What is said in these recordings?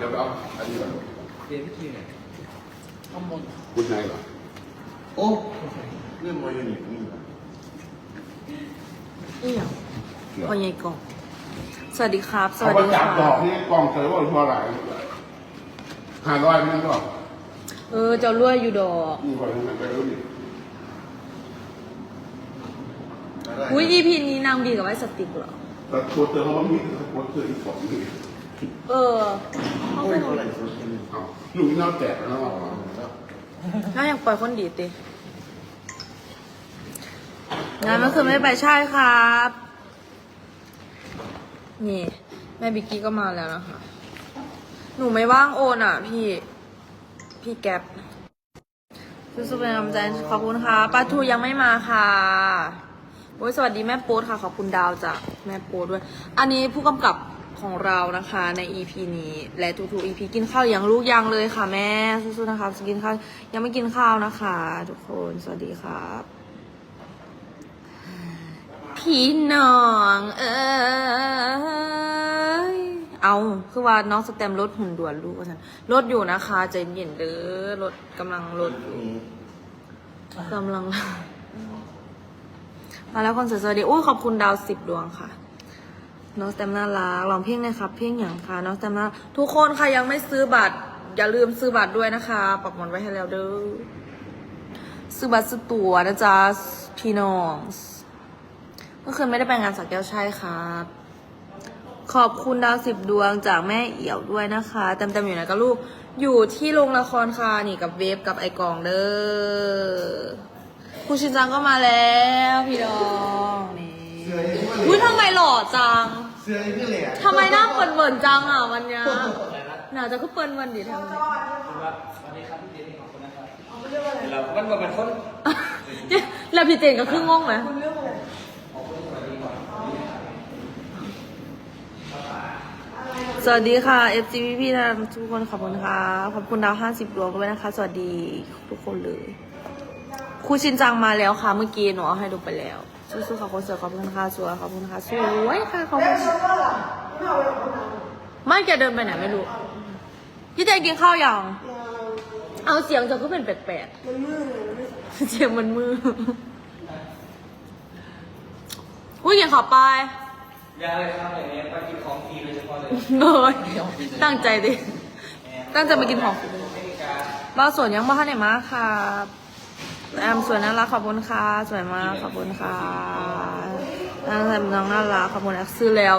ดี๋ยวไปเอาอันนี้ก่อนเรียนวิธีไหนข้อมูลคุณนายเหรอโอ้เรื่องมวยนี่นี่นะนี่อย่างเดี๋ยวพอใหญ่กล่องสวัสดีครับสเขาวัสก็ดีจับดอกนี่กล่องเธอว่าเท่าไหร่ห้าร้อยไม่ต้อเออเจ้ารวอยู่ดอกนี่ก่อนนะไปรู้ดิอุ้ย EP นี้นางดีกับไว้สติกเหรอแต่ตัวเธอเขาไม่มีตัวเธออีกสองนี่ เออเขาโอ้เป็ยนเท่าไหร่สุดที่นี่เอาลูกนี่น่าแตกแล้วว่าน่าอยากปล่อยคนดีติงานเมื่อคืนไม่ได้ไปใช่ครับ นี่แม่บิกกี้ก็มาแล้วนะคะ หนูไม่ว่างโอนอะ พี่ พี่แก๊ปสู้ๆเป็นกำลังใจขอบคุณค่ะป้าทูยังไม่มาค่ะโอ้ยสวัสดีแม่โป๊ตค่ะ ขอบคุณดาวจากแม่โป๊ตด้วย อันนี้ผู้กำกับ ของเรานะคะใน EP นี้ และทุกๆ EP กินข้าวยังลูกยังเลยค่ะแม่สู้ๆนะคะกินข้าวยังไม่กินข้าวนะคะ ทุกคนสวัสดีครับ พี่น้องเอ้ยเอาคือว่าน้องสแตมรถหุ่นด่วนลูกว่าฉันรถอยู่นะคะใจเย็นเด้อรถกำลังรถอยู่กำลังมาแล้วคนสวยสวัสดีอุ้ยขอบคุณดาวสิบดวงค่ะ น้องสแตมน่ารักลองเพลงนะครับ เพลงอย่างค่ะ น้องสแตมน่าทุกคนค่ะยังไม่ซื้อบัตร อย่าลืมซื้อบัตรด้วยนะคะ ปักหมอนไว้ให้แล้วเด้อซื้อบัตรซื้อตั๋วนะจ๊ะพี่น้องเมื่อคืนไม่ได้ไปงานสักแก้วใช่ครับ ขอบคุณดาวสิบดวงจากแม่เอี่ยวด้วยนะคะเต็มๆอยู่ไหนกับลูก อยู่ที่โรงละครค่ะนี่กับเวฟกับไอกองเด้อครูชินจังก็มาแล้ว พี่ดองนี่ สื้อยังไม่อุ้ยเหละทำไมหล่อจังเสื้อยังไม่เหละทำไมหน้าเปิดเปิดจังอะวันเนี้ยหนาจะก็เปิดวันดิทำไมสวัสดีครับพี่เจนขอบคุณนะครับเรามันมาเป็นคนแล้วพี่เจนก็ครึ่งงงไหมสวัสดีค่ะ FG พี่พี่นะทุกคนขอบคุณค่ะ ขอบคุณดาวห้าสิบดวงด้วยนะคะ สวัสดีทุกคนเลยครูชินจังมาแล้วค่ะ เมื่อกี้หนูเอาให้ดูไปแล้ว สู้ๆค่ะคนสวยขอบคุณค่ะสวยขอบคุณค่ะสวยค่ะขอบคุณไม่แกเดินไปไหนไม่รู้พี่เจนกินข้าวยังเอาเสียงจะก็เป็นแปลกๆมันมือเสียงมันมืออุ้ยยังขอไปยาเลยครับอย่างเงี้ยไปกินของฟรีโดยเฉพาะเลยเลยตั้งใจดิตั้งใจมากินของบ้าวสวนยังบ้านไหนมาค่ะ แอมสวยน่ารักขอบคุณค่ะ สวยมากขอบคุณค่ะน่ารักน้องน่ารักขอบคุณแอซื้อแล้ว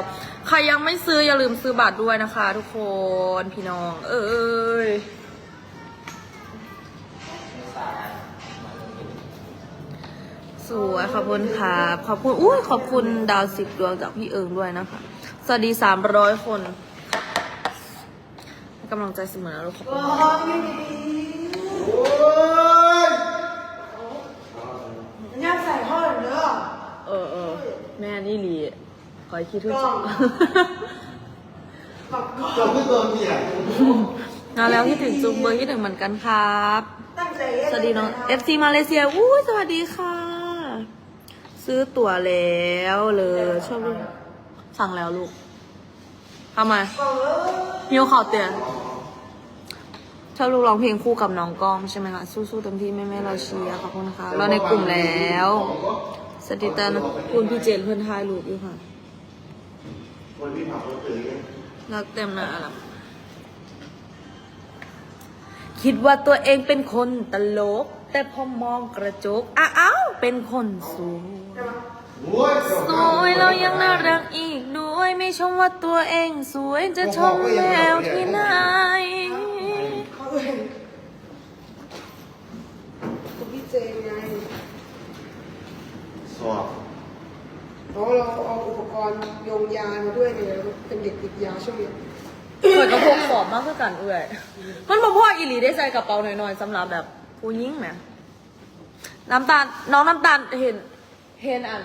ใครยังไม่ซื้ออย่าลืมซื้อบัตรด้วยนะคะ ทุกคนพี่น้อง เอ้ยสวยขอบคุณครับขอบคุณอุ้ยขอบคุณดาวสิบดวงจากพี่เอิงด้วยนะคะ สวัสดีสามร้อยคนกำลังใจเสมอนะลูกขอบคุณ โอ้ย ย่าใส่พ่อเด้อ เออเออแม่นี่หลี ขอให้คิดถึงจังจบที่ตัวเนี่ยมาแล้วคิดถึงจุงเบอร์คิดถึงเหมือนกันครับตั้งใจสวัสดีน้อง FC มาเลเซียอุ้ยสวัสดีค่ะ ซื้อตั๋วแล้วเลยชอบลูกสั่งแล้วลูกทำไมมิวขอเตือนชอบลูกร้องเพลงคู่กับน้องกล้องใช่ไหมคะสู้ๆเต็มที่แม่ๆเราเชียร์ขอบคุณนะคะเราในกลุ่มแล้ว สติตานะคุณพี่เจนเพื่อนทายรูปอยู่ค่ะ วันที่ผ่านรถตื่นเนี่ยรักเต็มหน้าละคิดว่าตัวเองเป็นคนตลก แต่พอมองกระจกอ้าวเป็นคนสวยโอ้ยสวยแล้วยังน่ารักอีกด้วยไม่ชมว่าตัวเองสวยจะชมแล้วที่ไหนเขาเองคุณพี่เจไงสอบ เราเราเอาอุปกรณ์โยงยามาด้วยเนี่ยเป็นเด็กติดยาช่วงนี้เปิดกระพกสอบมากขึ้นกันเอื่อยมันมาพ่ออีหลีได้ใส่กระเป๋าหน่อยๆสำหรับแบบผู้หญิงไหมน้ำตาลน้องน้ำตาลเห็น เห็นอัน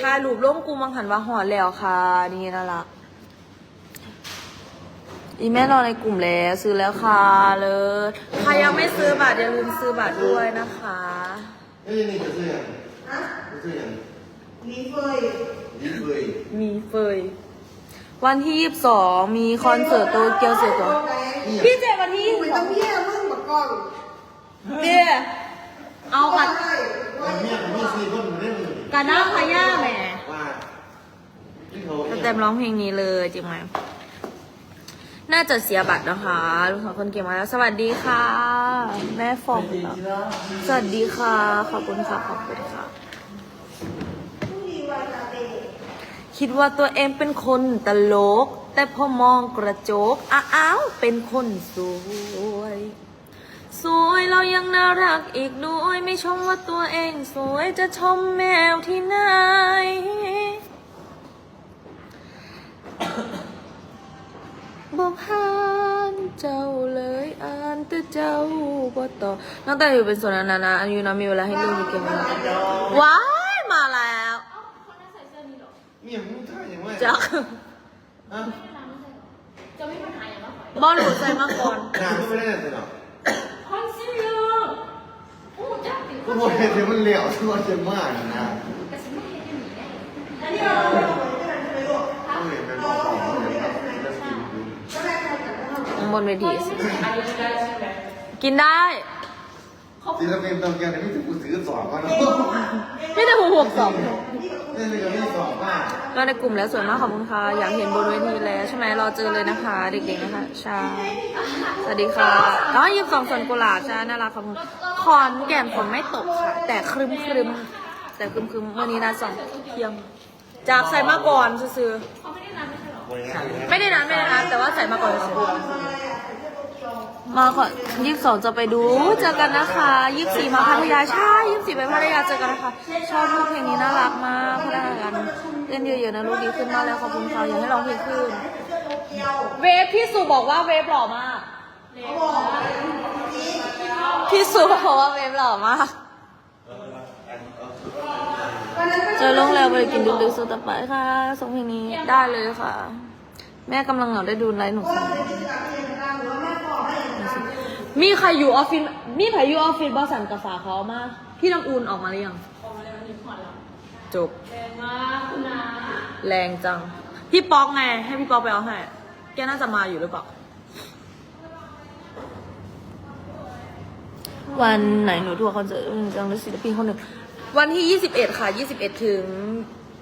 ถ่ายรูปลงกูมังหันว่าหอแล้วค่ะ นี่น่ารักอีแม่รอในกลุ่มแล้วซื้อแล้วค่ะเลยใครยังไม่ซื้อบัตรอย่าลืมซื้อบัตรด้วยนะคะ นี่นี่จะซื้อยังจะซื้อยัง ลีเฟยยิ้มเลยมีเฟย วันที่22มีคอนเสิร์ตโตเกียวเสียตัวแดงพี่เจวันที่ไม่ต้องเพี้ยมึงบักกล้องเบียเอากัดใช่มันเมียมันมีสี่คนอยู่ในมือกันน้าพญ่าแหมว่าที่เขาสเต็มร้องเพลงนี้เลยจริงไหม น่าจะเสียบัตรนะคะลูกสาวคนเก่งมาแล้ว สวัสดีค่ะ แม่ฟองสวัสดีค่ะ ขอบคุณค่ะ ขอบคุณค่ะ คิดว่าตัวเองเป็นคนตลก แต่พอมองกระจก อ้าวเป็นคนสวย สวยเรายังน่ารักอีกด้วย ไม่ชมว่าตัวเองสวยจะชมแมวที่ไหน บอกหานเจ้าเลยอ่านแต่เจ้าบ่ต่อน้องแต่อยู่เป็นส่วนนั้นนะอายุนะมีเวลาให้ลูกอยู่เก่งนะว้ายมาแล้ว มึงท่าอย่างไรจักฮะบอลหนูใส่มาก่อนงานก็ไม่ได้เลยหรอกคอนซีลเลอร์อู้จักติก็บอกให้เธอมันเหลวทุกคนจะมากนะแต่ฉันไม่เห็นจะหนีได้อันนี้เราไม่ต้องไปด้วยกันใช่ไหมลูกต้องเห็นเป็นของของเลยครับแล้วกินดูก็ได้ใครกันก็ทำบนเวทีสิอันนี้ได้ ใช่ไหมกินได้ศิลปินตอนแกนี่ที่กูถือสอบมาเนาะไม่ได้หูหกสองนี่เลยก็ไม่สอบมาเราในกลุ่มแล้วสวยมากขอบคุณค่ะ อยากเห็นบนเวทีแล้วใช่ไหมรอเจอเลยนะคะ เด็กๆนะคะใช่สวัสดีค่ะอ๋อยิบสองส่วนกุหลาบใช่น่ารักขอบคุณขอนแก่นฝนไม่ตกค่ะ แต่ครึมครึมๆแต่ครึมครึมๆวันนี้นะสองเที่ยง จากใส่มาก่อนซื้อเขาไม่ได้นัดไม่ใช่หรอๆไม่ได้นานไม่ได้นานแต่ว่าใส่มาก่อนซื้อ มาก่อนยี่สิบสองจะไปดู เจอกันนะคะยี่สิบสี่มาพัทยาใช่ยี่สิบสี่ไปพัทยาเจอกันนะคะชอบลูกเพลงนี้น่ารักมากพัฒนาการเล่นเยอะๆนะลูกดีขึ้นมากแล้วขอบคุณค่ะอยากให้ร้องเพลงขึ้น เวฟพี่สุบอกว่าเวฟหล่อมากพี่สุบอกว่าเวฟหล่อมากเจอโรงแล้วไปกินดึกๆสุดต่อไปค่ะส่งเพลงนี้ได้เลยค่ะ แม่กำลังเหงาได้ดูไลฟ์หนูค่ะ มีใครอยู่ออฟฟิศมีใครอยู่ออฟฟิศบอสันกับฝาเขามาพี่น้ำอูนออกมาหรือยังออกมาแล้ววันนี้ผ่อนแล้วจบแรงมากคุณนาแรงจัง พี่ป๊อกไงให้พี่ป๊อกไปเอาให้แกน่าจะมาอยู่หรือเปล่าวันไหนหนูทัวร์คอนเสิร์ตจังเลยศิลปินคนหนึ่งวันที่ 21 ค่ะ 21 ถึง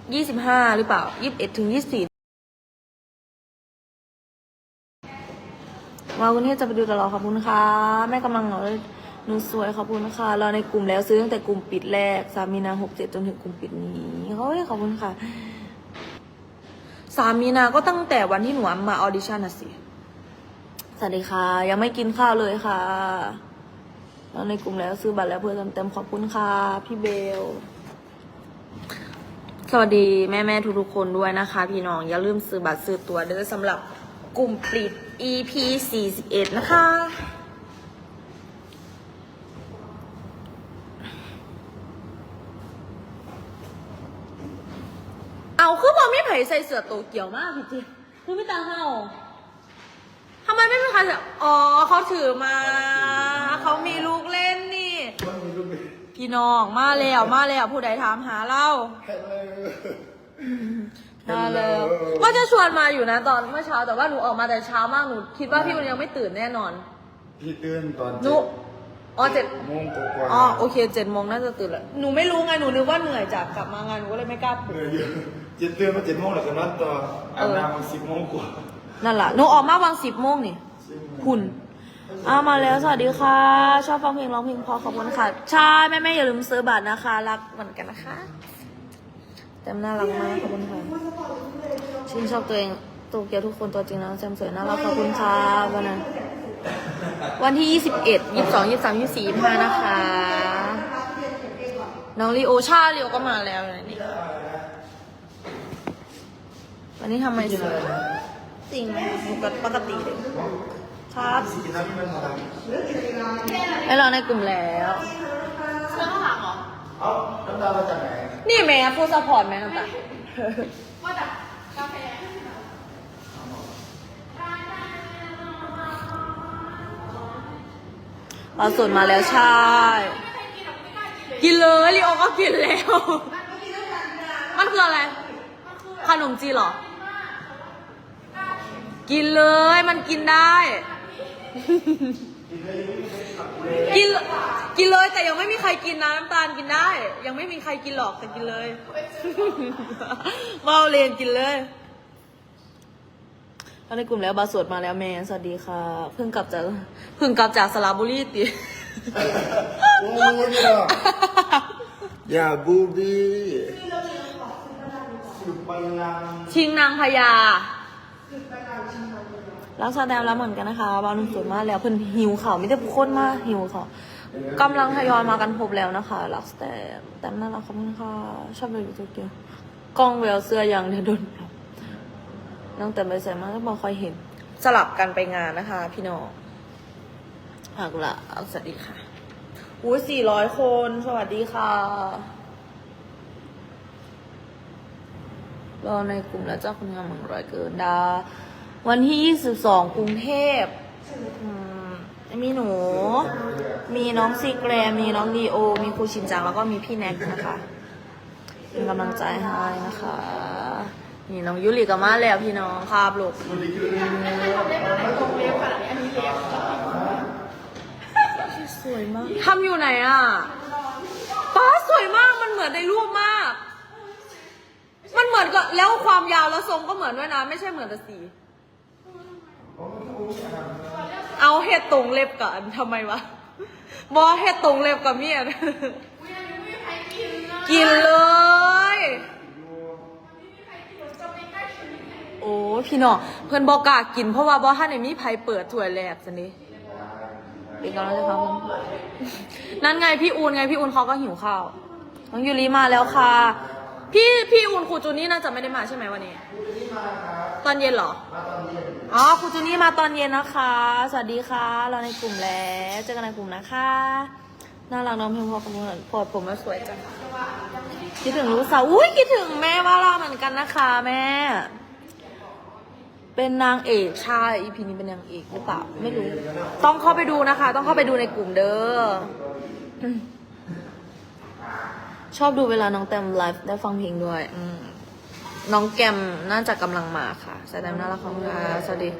25 หรือเปล่า 21 ถึง 24 มากรุงเทพจะไปดูตลอดขอบคุณค่ะ แม่กำลังเหงาเลยหนูสวยขอบคุณค่ะรอในกลุ่มแล้วซื้อตั้งแต่กลุ่มปิดแรกสามีนาหกเจ็ดจนถึงกลุ่มปิดนี้เฮ้ยขอบคุณค่ะสามีนาก็ตั้งแต่วันที่หนูมาออดิชั่นน่ะสิสวัสดีค่ะ ยังไม่กินข้าวเลยค่ะเราในกลุ่มแล้วซื้อบัตรแล้วเพื่อเต็มๆขอบคุณค่ะ พี่เบล สวัสดีแม่ๆทุกๆคนด้วยนะคะ พี่น้องอย่าลืมซื้อบัตรซื้อตัวเด้อสำหรับกลุ่มปิด EP 41 นะคะ เอาคือบอกไม่ไผ่ใส่เสื้อโตเกียวมากพี่จิคือพี่ตาเฮาทำไมไม่มีใครใส่อ๋อเขาถือมา เขามีลูกเล่นนี่ พี่น้องมาแล้วมาแล้วผู้ใดถามหาเรา มาแล้วว่าจะชวนมาอยู่นะตอนเมื่อเช้าแต่ว่าหนูออกมาแต่เช้ามากหนูคิดว่าพี่มันยังไม่ตื่นแน่นอนพี่ตื่นตอนหนูอ๋อเจ็ดโมงกว่าอ๋อโอเคเจ็ดโมงน่าจะตื่นแล้วหนูไม่รู้ไงหนูนึกว่าเหนื่อยจากกลับมางานหนูก็เลยไม่กล้าปลุก เออเยอะเจ็ดตื่นมาเจ็ดโมงแล้วก็นอนต่ออาบน้ำสิบโมงกว่านั่นแหละหนูออกมาวังสิบโมงนี่ คุณอ้ามาแล้วสวัสดีค่ะ ชอบฟังเพลงร้องเพลงเพอขอบคุณค่ะ ใช่แม่แม่ๆอย่าลืมซื้อบัตรนะคะ รักเหมือนกันนะคะ แจมน่ารักมากขอบคุณค่ะชื่นชอบตัวเองตัวเกียวทุกคนตัวจริงแล้วแจมสวยน่ารักขอบคุณค่ะวันนั้นวันที่ 21 22 23 24 25นะคะ น้องลีโอชาลีโอก็มาแล้วนะนี่วันนี้ทำไมสวยจริงไหมปกติปกติเลยครับสี่นาทีมันทำให้เราในกลุ่มแล้วเสื้อข้างหลังเหรอ เอ้าน้ำตามาจากไหนนี่แม่ฟูซัพพอร์ตแม่น้ำตาว่าแต่กาแฟเราส่วนมาแล้วใช่ กินเลยลีโอก็กินแล้ว มันคืออะไร ขนมจีนเหรอ กินเลยมันกินได้ กิน กินเลยแต่ยังไม่มีใครกินนะน้ำตาลกินได้ ยังไม่มีใครกินหรอกแต่กินเลยเมาเรียนกินเลยเข้าในกลุ่มแล้วบาสวดมาแล้วแม่สวัสดีค่ะ เพิ่งกลับจากเพิ่งกลับจากสระบุรีติโอ้ยเนี่ยอย่าบูบี้สุบัลลังก์ชิงนางพญา แล้วแดงแล้วเหมือนกันนะคะบาวนุ่มสวยมากแล้วเพิ่นหิวเขาไมแต่ได้คนมากหิวเขากำลังทยอยมากันพบแล้วนะคะรักสแต่แต่น่ารักขอบคุณค่ะชอบเลยอยู่ตัวเกียวกล้องแววเสื้อยังเดี๋ยโดนปรับน้องแต่ไปใส่มากก็บอกคอยเห็น สลับกันไปงานนะคะ พี่น้องหักละเอาสวัสดีค่ะอุ้ยสี่ร้อยคน สวัสดีค่ะ รอในกลุ่มแล้วเจ้าคุณงามเมืองร้อยเกินดา วันที่ 22 กรุงเทพอืมมีหนู มีน้องซีแกรม มีน้องดีโอ มีครูชินจัง แล้วก็มีพี่แน็กนะคะ เป็นกำลังใจให้นะคะ นี่น้องยุริกับมาแล้วพี่น้องครับลูก สวยมาก ทำอยู่ไหนอะป้าสวยมาก มันเหมือนในรูปมาก มันเหมือนกับแล้วความยาวแล้วทรงก็เหมือนด้วยนะ ไม่ใช่เหมือนแต่สี เอาเห็ดตรงเล็บกับอันทำไมวะบอเห็ดตรงเล็บกับเมียกินเลย โอ้พี่น้องเพื่อนบอกล้ากินเพราะว่าบอท่านไหนมีไผเปิดถ้วยแรกสันนี้เป็นกำลังใจครับเพื่อนนั่นไงพี่อูนไงพี่อูนเขาก็หิวข้าวน้องยูริมาแล้วค่ะ พี่พี่อูนครูจูนี่น่าจะไม่ได้มาใช่ไหมวันนี้ตอนเย็นเหรออ๋อครูจูนี่มาตอนเย็นนะคะ สวัสดีค่ะ เราในกลุ่มแล้วเจอกันในกลุ่มนะคะน่ารักน้องเพียงพอกับมือพอผมมาสวยจังคิดถึงลูกสาวอุ้ยคิดถึงแม่ว่าเราเหมือนกันนะคะแม่ เป็นนางเอกใช่ EP นี้เป็นนางเอกหรือเปล่าไม่รู้ ต้องเข้าไปดูนะคะ ต้องเข้าไปดูในกลุ่มเด้อ ชอบดูเวลาน้องแตมไลฟ์ได้ฟังเพลงด้วย อืมน้องแกมน่าจะกำลังมาค่ะแสดงน่ารักของค่ะสวัสดี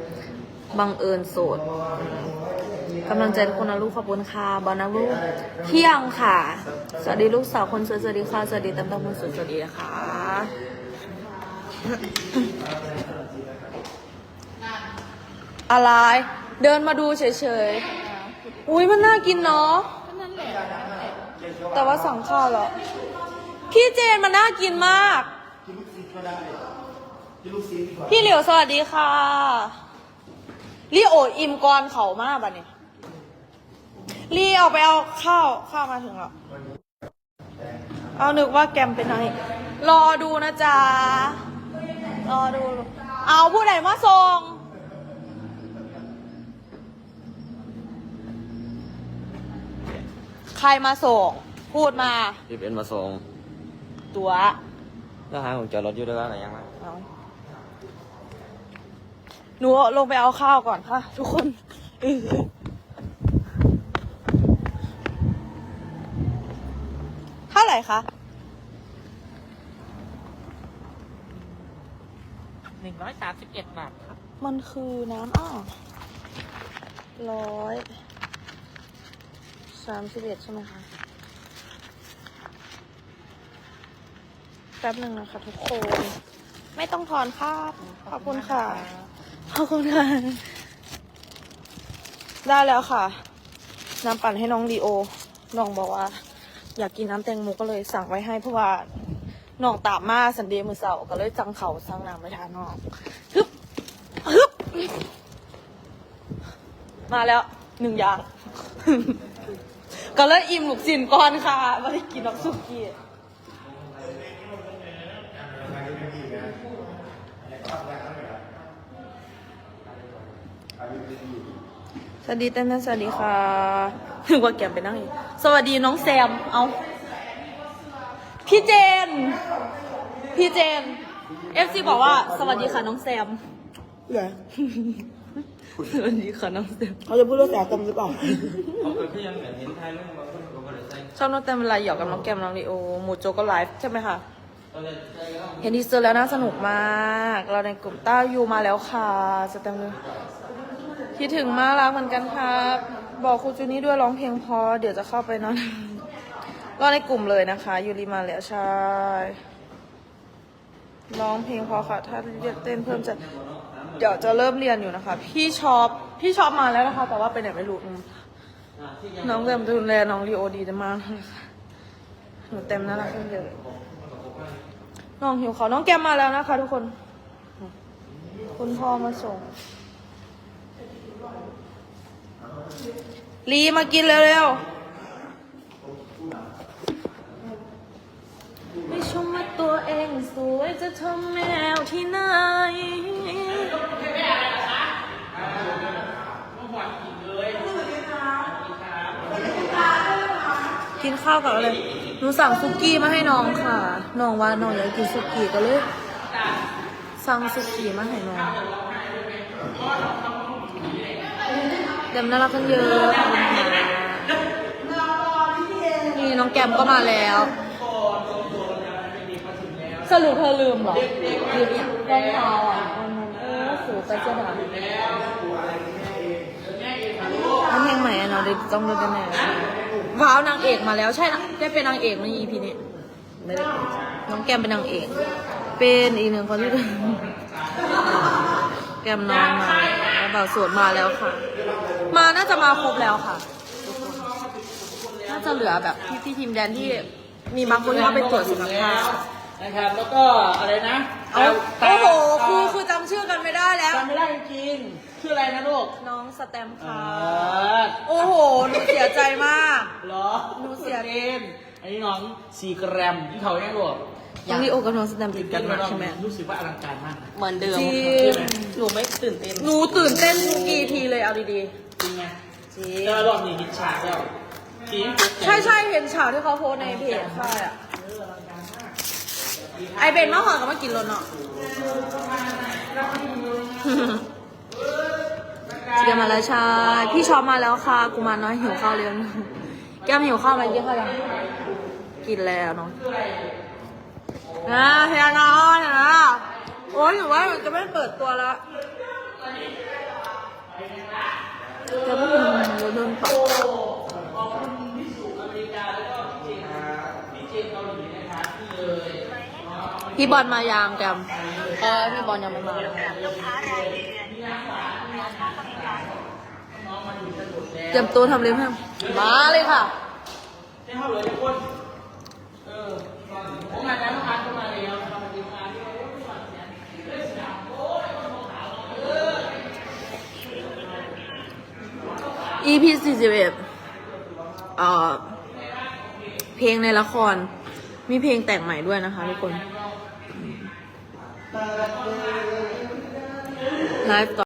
บังเอิญโสดอืมกำลังใจทุกคนนะลูกขอบคุณค่ะบอลนะลูกเที่ยงค่ะ สวัสดีลูกสาวคนสวยสวัสดีค่ะสวัสดีตำตำคนสวยสวัสดีนะคะ อะไร เดินมาดูเฉยๆ อุ้ยมันน่ากินเนาะ แต่ว่าสั่งข้าวแล้วพี่เจนมันน่ากินมาก กินลูกซีก็ได้กินลูกซีดีกว่าพี่เหลียวสวัสดีค่ะรีโออิมกรเขามากบัดเนี่ยรีเอาไปเอาข้าวข้าวมาถึงแล้วเอานึกว่าแกมเป็นไงรอดูนะจ๊ะ รอดู เอาผู้ใดมาส่งใครมาส่ง พูดมาพี่เป็นมาส่งตัวแล้วหาของจอดรถอยู่ด้วยกันไหนยังไงเอาหนูลงไปเอาข้าวก่อนค่ะ ทุกคนอื้อเท่าไหร่คะหนึ่งร้อยสามสิบเอ็ดบาทครับมันคือน้ำอ้าวร้อยสามสิบเอ็ดใช่ไหมคะ แป๊บหนึ่งนะคะทุกคน ไม่ต้องถอนค่าบขอบคุณค่ะ ขอบคุณค่ะ ได้แล้วค่ะ น้ำปั่นให้น้องดีโอ น้องบอกว่า อยากกินน้ำแตงโมก็เลยสั่งไว้ให้เพราะว่าน้องตามมาสันเดย์มือเสาร์ก็เลยจังเขาสั่งน้ำไว้ทานน้องฮึบฮึบมาแล้วหนึ่งอย่าง ก็เลยอิ่มลูกสินก่อนค่ะไม่ได้กินน้ำซุกี้ส วัสดีเต้นนะสวัสดีค่ะนึกว่าแกมไปนั่งอีกสวัสดีน้องแซม เอาพี่เจน พี่เจนเอฟซีบอกว่า สวัสดีค่ะน้องแซม เหรอสวัสดีค่ะน้องแซมเขาจะพูดเรื่องแสบตมหรือเปล่าเขาเกิดที่ยังเหมือนเห็นไทยแล้วบางคนก็ไม่ได้ใส่ชอบน้องแต้มเวลาหยอกกับน้องแกมน้องลีโอหมูโจก็ไลฟ์ใช่ไหมคะตอนนี้ใส่ก็เห็นทีเซอร์แล้วน่าสนุกมาก เราในกลุ่มต้ายูมาแล้วค่ะสแตมป์เลย คิดถึงมากรักเหมือนกันครับ บอกครูจูนี่ด้วยร้องเพลงพอ เดี๋ยวจะเข้าไปนอนก็ในกลุ่มเลยนะคะยูริมาแล้วใช่ร้องเพลงพอค่ะ ถ้าเรียกเต้นเพิ่มจะเดี๋ยวจะเริ่มเรียนอยู่นะคะ พี่ชอบพี่ชอบมาแล้วนะคะ แต่ว่าไปไหนไม่รู้น้องเต็มดูแลน้องรีโอดีมากเลยค่ะหนูเต็มน่ารักขึ้นเยอะน้องหิวเขาน้องแกมมาแล้วนะคะ ทุกคน คุณพ่อมาส่ง ลีมากินเร็วๆ ไม่ชมว่าตัวเองสวยจะทำแมวที่ไหนกินข้าวกับอะไร หนูสั่งซุกี้มาให้น้องค่ะ น้องว่าน้องอยากกินซุกี้ก็เลย สั่งซุกี้มาให้น้อง เดี๋ยวน่ารักกันเยอะขอบคุณค่ะนี่น้องแกมก็มาแล้ว สรุปเธอลืมเหรอลืมเนี่ยรองเท้าอะวันนั้นโอ้โหไปเสื้อดำนั่นเพงใหม่อะเนาะเดี๋ยวต้องดูกันแน่ว้าวนางเอกมาแล้วใช่นะได้เป็นนางเอกใน EP นี้ไม่ได้เป็นน้องแกมเป็นนางเอก เป็นอีกหนึ่งคนที่แกมน้องมาแล้วบ่าวโสดมาแล้วค่ะ น่าจะมาครบแล้วค่ะทุกคนน่าจะเหลือแบบพี่พี่ทีมแดนที่มีบางคนที่เขาไปตรวจสุขภาพนะครับ แล้วก็อะไรนะโอ้โหคือคือจำชื่อกันไม่ได้แล้วจำไม่ได้จริงๆชื่ออะไรนะลูก น้องสแตมป์เอค่ะอโอ้โห หนูเสียใจมาก เหรอ หนูเสียเล่นอันนี้น้องสี่กรัมที่เขาเนี่ยลูกน้องลีโอกับน้องสแตมป์ติดกันมากใช่ไหมรู้สึกว่าอลังการมากนะเหมือนเดิมจริงหนูไม่ตื่นเต้น หนูตื่นเต้นทุกกี่ทีเลยเอาดี จริงไงๆจริง แล้วรอบนี้ฮิตฉากแล้วทีมฟุตใช่ใช่เห็นฉากที่เขาโพสต์ในเพจใช่อะไอเบนมาหอกับมากินรถเนาะเดี๋ยวมาแล้วใช่พี่ชอบมาแล้วค่ะ กูมาน้อยหิวข้าวเรียนแก้มหิวข้าวไหมกินข้าวยังกินแล้วเนาะนะเฮียนอนนะโอ้ยหนูว่าจะไม่เปิดตัวแล้ว จะไม่เป็นโดนปรับพี่บอลมายางแกมเออพี่บอลยังไม่มาเตรียมตัวทำเล็บให้มาเลยค่ะให้เข้าเลยทุกคน เออผมมาแล้วมาเข้ามาแล้วทำมาดีมาที่ EP 41เอ่อ เพลงในละคร มีเพลงแต่งใหม่ด้วยนะคะทุกคน ไลฟ์ต่อ